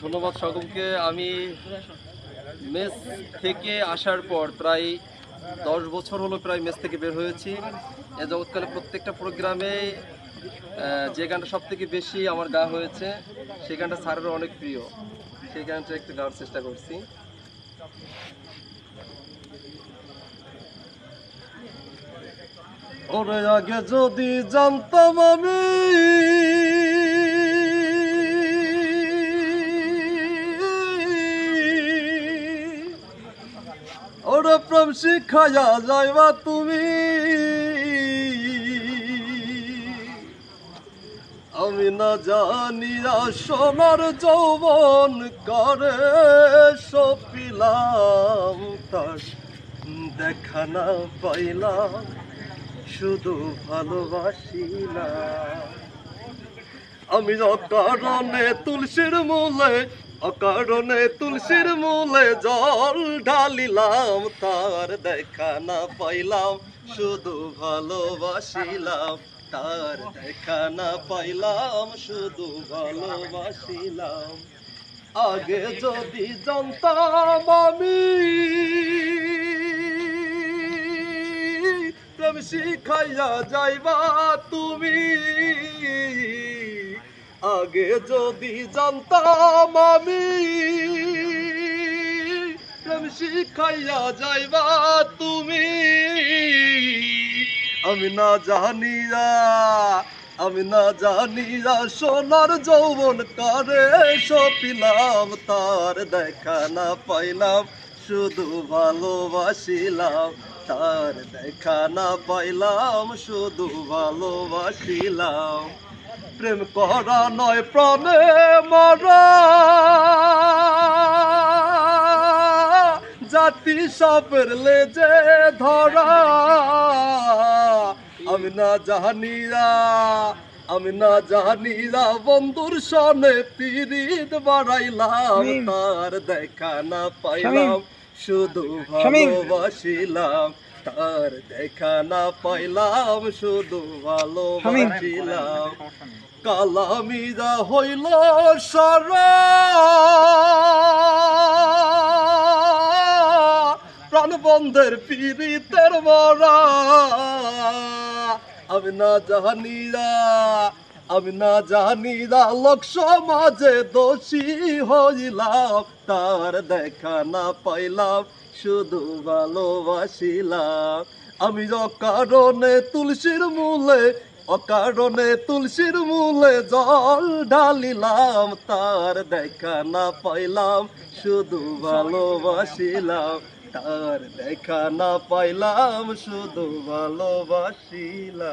ধন্যবাদ সকলকে। আমি মেস থেকে আসার পর প্রায় দশ বছর হলো প্রায় মেস থেকে বের হয়েছি। এ জগৎকালে প্রত্যেকটা প্রোগ্রামে যে গানটা সব থেকে বেশি আমার গা হয়েছে, সেই গানটা স্যারেরও অনেক প্রিয়। সেই গানটা একটু গাওয়ার চেষ্টা করছি। ওরে আগে যদি জানতাম আমি ওরে প্রেম যাইবা তুমি। আমি না জানিয়া সোনার যৌবন করে সপিলাম তার দেখা না পাইলাম, শুধু ভালোবাসিলাম। আমি কারণে তুলসীর মূলে অকারণে তুলসীর মূলে জল ঢালিলাম, তার দেখা না পাইলাম, শুধু ভালোবাসিলাম। তার দেখা না পাইলাম, শুধু ভালোবাসিলাম। আগে যদি জানতাম আমি প্রেম শিখাইয়া যাইবা তুমি। আগে যদি জানতাম আমি প্রেম শিখাইয়া যাইবা তুমি। আমি না জানিয়া, আমি না জানিয়া সোনার যৌবন কারে সপিলাম, তার দেখা না পাইলাম, শুধু ভালোবাসিলাম। তার দেখা না পাইলাম, শুধু ভালোবাসিলাম। প্রেম করা নয় প্রাণে মরা। জাতি সাপের লেজে ধরা। আমি না জানিরা আমি না জানিরা বন্ধুর সনে পিরিত বাড়াইলাম তার দেখা না পাইলাম শুধু ভালোবাসিলাম। তার দেখা না পাইলাম শুধু ভালোবাসিলাম কালামিরা হইল সারা। প্রাণবন্ধের পীড়িতের মরা। আমি না জানিরা আমি না জানিরা লোক সমাজে দোষী হইলাম, তার দেখা না পাইলাম, শুধু ভালোবাসিলাম। আমি অকারণে তুলসীর মূলে, অকারণে তুলসীর মূলে জল ঢালিলাম, তার দেখা না পাইলাম, শুধু ভালোবাসিলাম। তার দেখা না পাইলাম, শুধু ভালোবাসিলাম।